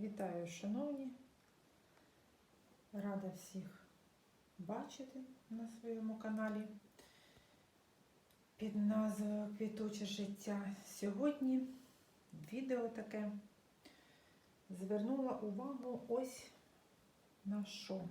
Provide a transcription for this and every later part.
Вітаю, шановні. Рада всіх бачити на своєму каналі під назвою Квітуче життя. Сьогодні відео таке звернула увагу ось на що.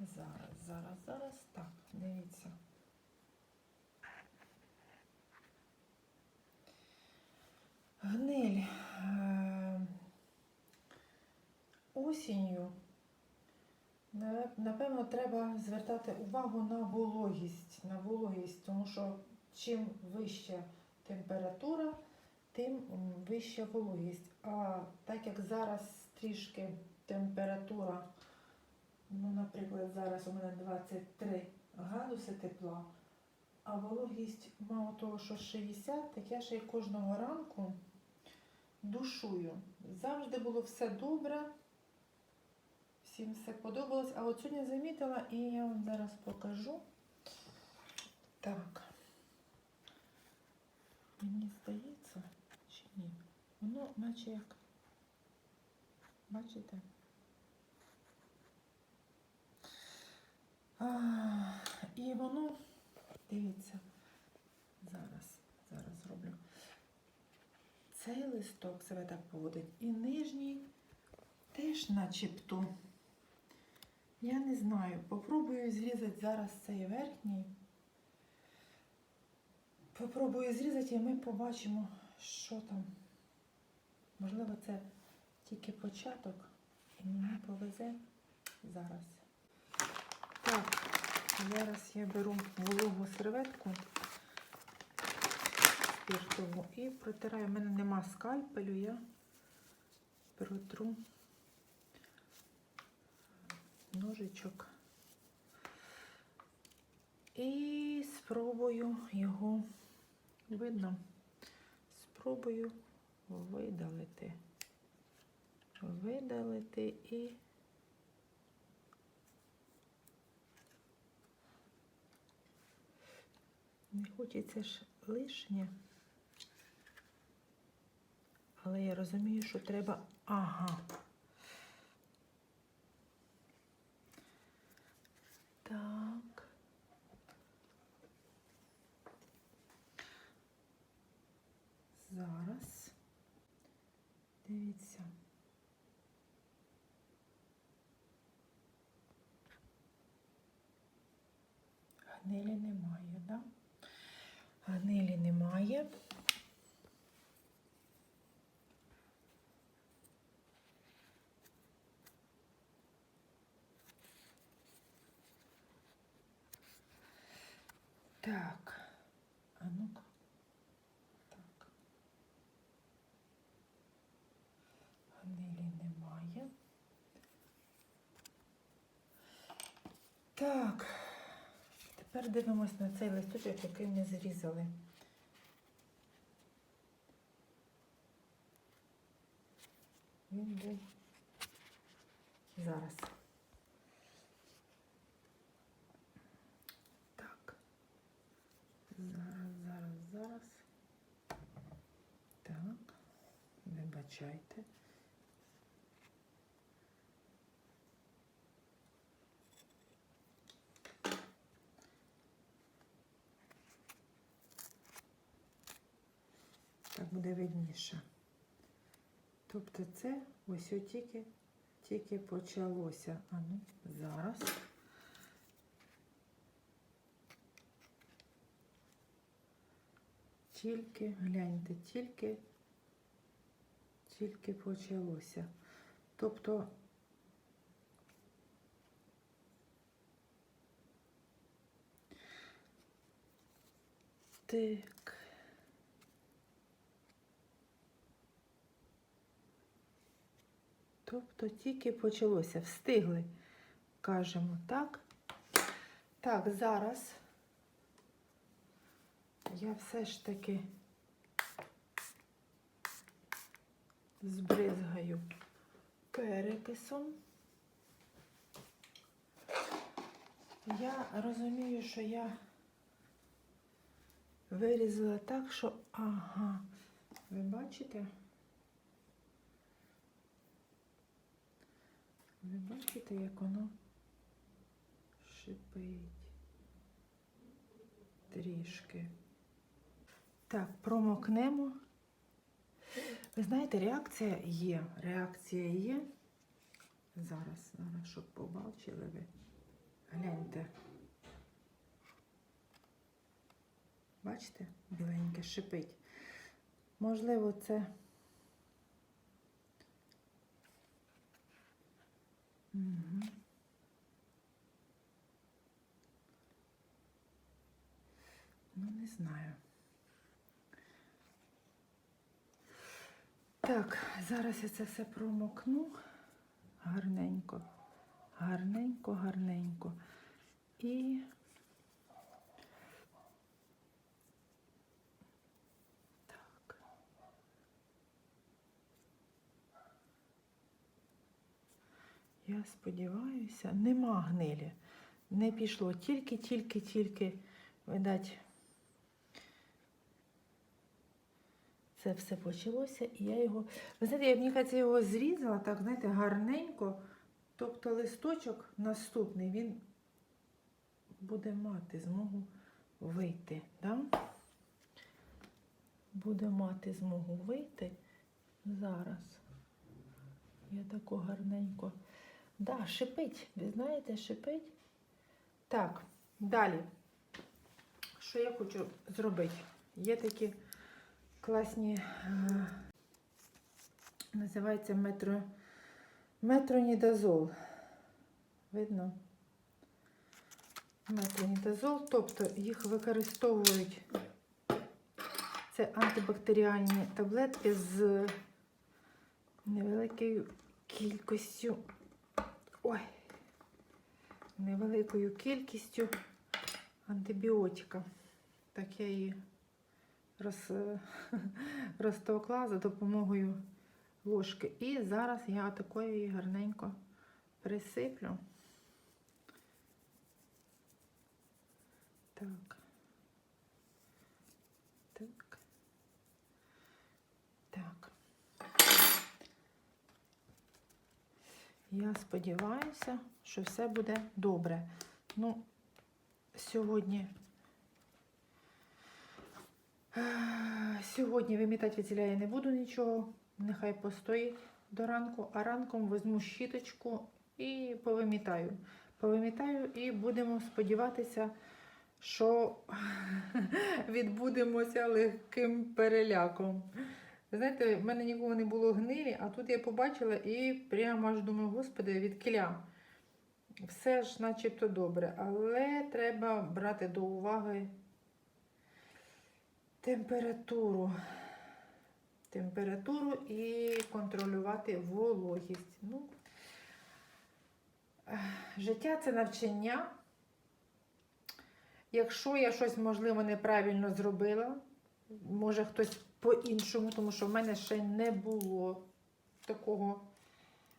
Зараз, зараз, зараз. Так, дивіться. Гниль. Е, Осінню, напевно, треба звертати увагу на вологість, на вологість, тому що чим вища температура, тим вища вологість. А так як зараз трішки температура, ну, наприклад, зараз у мене 23 градуси тепла, а вологість мало того, що 60, так я ще й кожного ранку душую. Завжди було все добре. Всім все подобалось. А от сьогодні замітила і я вам зараз покажу. Так. Мені здається, чи ні? Воно наче як. Бачите? А, і воно, дивіться, зараз, зараз зроблю. Цей листок себе так поводить. І нижній теж начебто. Я не знаю. Попробую зрізати зараз цей верхній. Попробую зрізати і ми побачимо, що там. Можливо, це тільки початок, і мені повезе зараз. Так, зараз я беру вологу серветку спіртову і протираю. У мене нема скальпелю, я протру ножичок і спробую його, видно, спробую видалити. Видалити і не хочеться ж лишнє. Але я розумію, що треба. Ага. Так. Зараз. Дивіться. Гнилі немає, да? Гнилі немає. Так, а ну-ка. Так. Гнилі немає. Так, тепер дивимось на цей листочок, який ми зрізали. Він був зараз. Так. Зараз, зараз, зараз. Так, вибачайте. Так буде видніше. Тобто це ось тільки, тільки почалося. А ну, зараз. Тільки, гляньте, тільки, тільки почалося. Тобто так. Тобто тільки почалося. Встигли, кажемо так. Так, зараз я все ж таки збризгаю перекисом. Я розумію, що я вирізала так, що ага. Ви бачите? Ви бачите, як воно шипить трішки. Так, промокнемо. Ви знаєте, реакція є. Реакція є. Зараз, зараз, щоб побачили ви. Гляньте. Бачите, біленьке шипить. Можливо, це. Угу. Ну, не знаю. Так, зараз я це все промокну гарненько, гарненько, гарненько. І так. Я сподіваюся, нема гнилі. Не пішло тільки, тільки, тільки, видать, це все почалося, і я його. Ви знаєте, я мені кажеться, його зрізала, так, знаєте, гарненько. Тобто листочок наступний, він буде мати змогу вийти. Да? Буде мати змогу вийти зараз. Я тако гарненько. Да, шипить, ви знаєте, шипить. Так, далі. Що я хочу зробити? Є такі класні, е, називається метро, метронідазол. Видно? Метронідазол, тобто їх використовують. Це антибактеріальні таблетки з невеликою кількістю. Ой, невеликою кількістю антибіотика. Так я її роз, розтовкла за допомогою ложки. І зараз я такою її гарненько присиплю. Так. Так. Так. Я сподіваюся, що все буде добре. Ну, сьогодні. Сьогодні вимітати від я не буду нічого, нехай постоїть до ранку, а ранком візьму щіточку і повимітаю. Повимітаю і будемо сподіватися, що відбудемося легким переляком. Знаєте, в мене ніколи не було гнилі, а тут я побачила і прямо аж думаю, господи, від киля. Все ж начебто добре, але треба брати до уваги температуру. Температуру і контролювати вологість. Ну, життя це навчання. Якщо я щось, можливо, неправильно зробила, може хтось по-іншому, тому що в мене ще не було такого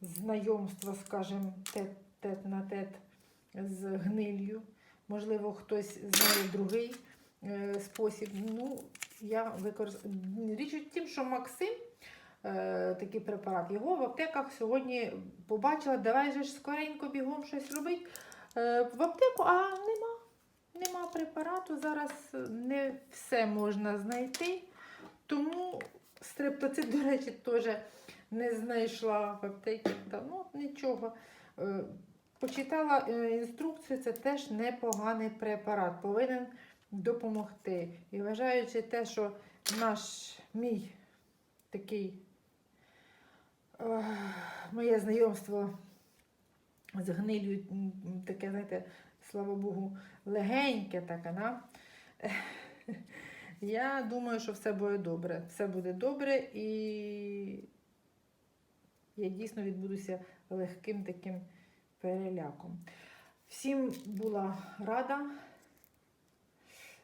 знайомства, скажімо, тет, тет на тет з гниллю. Можливо, хтось знає другий е, спосіб. Ну, я використовую. Річ у тім, що Максим, е, такий препарат, його в аптеках сьогодні побачила, давай же ж скоренько бігом щось робити. Е, в аптеку, а нема. Нема препарату, зараз не все можна знайти. Тому стрептоцит, до речі, теж не знайшла в аптеці. Та, ну, нічого. Е, Почитала е, інструкцію, це теж непоганий препарат, повинен допомогти. І вважаючи те, що наш мій такий е, моє знайомство з гнилю, м, таке, знаєте, слава Богу, легеньке таке, да? я думаю, що все буде добре. Все буде добре і я дійсно відбудуся легким таким переляком. Всім була рада.